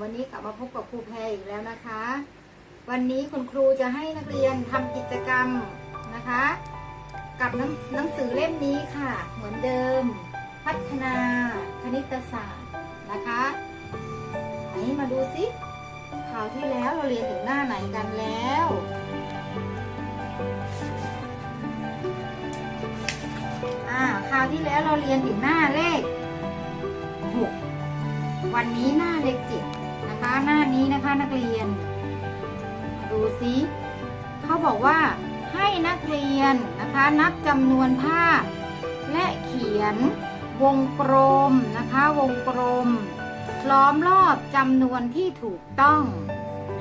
วันนี้กลับมาพบกับครูแพรอีกแล้วนะคะ วันนี้คุณครูจะให้นักเรียนทำกิจกรรมนะคะ กับหนังหนังสือเล่มนี้ค่ะ เหมือนเดิม พัฒนาคณิตศาสตร์นะคะไหนมาดูสิคราวที่แล้วเราเรียนถึงหน้าไหนกันแล้วอ่าคราวที่แล้วเราเรียนถึงหน้าเลข6วันนี้หน้าเลขเจ็ด หน้านี้นะคะนักเรียน ดูสิเขาบอกว่าให้นักเรียนนะคะนับจำนวนภาพ และเขียนวงกลมนะคะวงกลมล้อมรอบจำนวนที่ถูกต้อง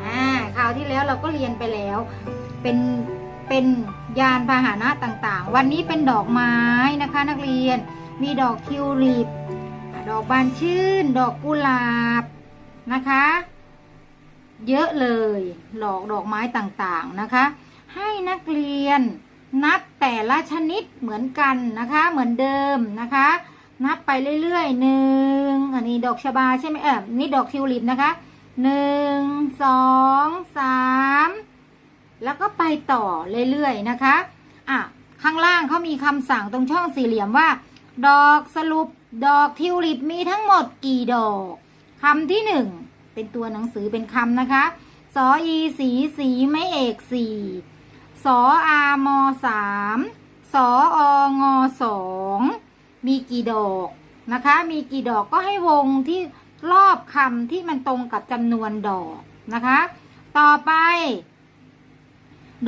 อ่าคราวที่แล้วเราก็เรียนไปแล้ว เป็นเป็นยานพาหนะต่างๆ วันนี้เป็นดอกไม้นะคะนักเรียนมีดอกทิวลิป ดอกบานชื่น ดอกกุหลาบ นะคะ เยอะเลยหลอกดอกไม้ต่างๆนะคะ ให้นักเรียนนับแต่ละชนิดเหมือนกันนะคะ เหมือนเดิมนะคะ นับไปเรื่อยๆหนึ่งอันนี้ดอกชบาใช่ไหมเออนี่ดอกทิวลิปนะคะหนึ่งสองสามแล้วก็ไปต่อเรื่อยๆนะคะอะข้างล่างเขามีคำสั่งตรงช่องสี่เหลี่ยมว่า ดอกสรุปดอกทิวลิปมีทั้งหมดกี่ดอก คำที่หนึ่งเป็นตัวหนังสือเป็นคำนะคะสออีสีสีไม่เอกสี่สออามอสามสอองอสองมีกี่ดอกนะคะ มีกี่ดอกก็ให้วงที่รอบคำที่มันตรงกับจำนวนดอกนะคะ ต่อไป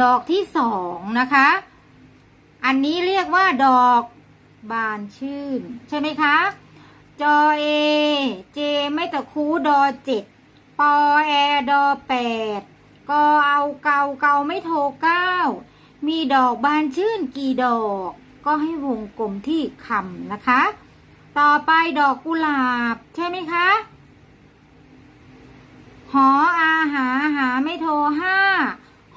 ดอกที่สองนะคะ อันนี้เรียกว่าดอกบานชื่น ใช่ไหมคะ จอเอ เจ ตะคูดอเจ็ดปอแอดอแปดกอเอาเกาเกาไม่โทเก้ามีดอกบานชื่นกี่ดอก ก็ให้วงกลมที่คำนะคะ ต่อไปดอกกุหลาบ ใช่ไหมคะหออาหาหาไม่โทห้า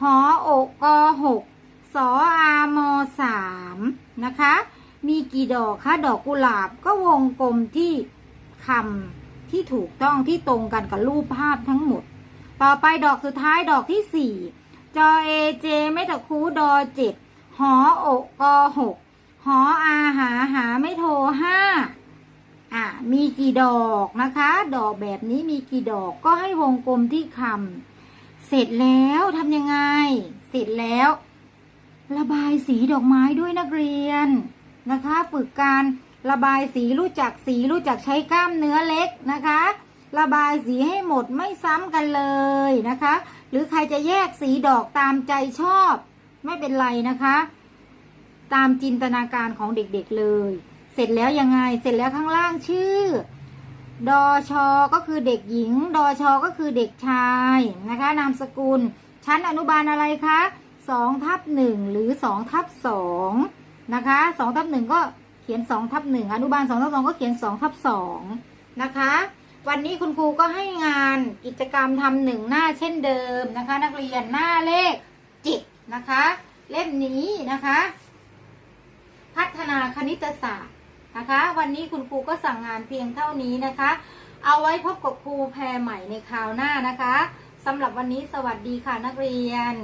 หออกกอหกสออามอสามนะคะ มีกี่ดอกคะ ดอกกุหลาบก็วงกลมที่คำ ที่ถูกต้องที่ตรงกันกับรูปภาพทั้งหมด ต่อไปดอกสุดท้ายดอกที่สี่จอเอเจไม่ตะคูดอเจ็ดหออกกอหกหออาหาหาไม่โทห้าอะมีกี่ดอกนะคะ ดอกแบบนี้มีกี่ดอกก็ให้วงกลมที่คำเสร็จแล้วทำยังไง เสร็จแล้ว ระบายสีดอกไม้ด้วยนักเรียนนะคะ ฝึกการ ระบายสีรู้จักสีรู้จักใช้กล้ามเนื้อเล็กนะคะ ระบายสีให้หมดไม่ซ้ำกันเลยนะคะ หรือใครจะแยกสีดอกตามใจชอบ ไม่เป็นไรนะคะ ตามจินตนาการของเด็กๆเลย เสร็จแล้วยังไงเสร็จแล้วข้างล่างชื่อดอชอก็คือเด็กหญิง ดอชอก็คือเด็กชายนะคะ นามสกุล ชั้นอนุบาลอะไรคะสองทับหนึ่งหรือสองทับสองนะคะสองทับหนึ่งก็ เขียนสองทับหนึ่งอนุบาลสองทับสองก็เขียนสองทับสองนะคะ วันนี้คุณครูก็ให้งานกิจกรรมทำหนึ่งหน้าเช่นเดิมนะคะ นักเรียนหน้าเลขจิตนะคะ เล่มนี้นะคะ พัฒนาคณิตศาสตร์นะคะ วันนี้คุณครูก็สั่งงานเพียงเท่านี้นะคะ เอาไว้พบกับครูแพรใหม่ในคราวหน้านะคะสำหรับวันนี้สวัสดีค่ะนักเรียน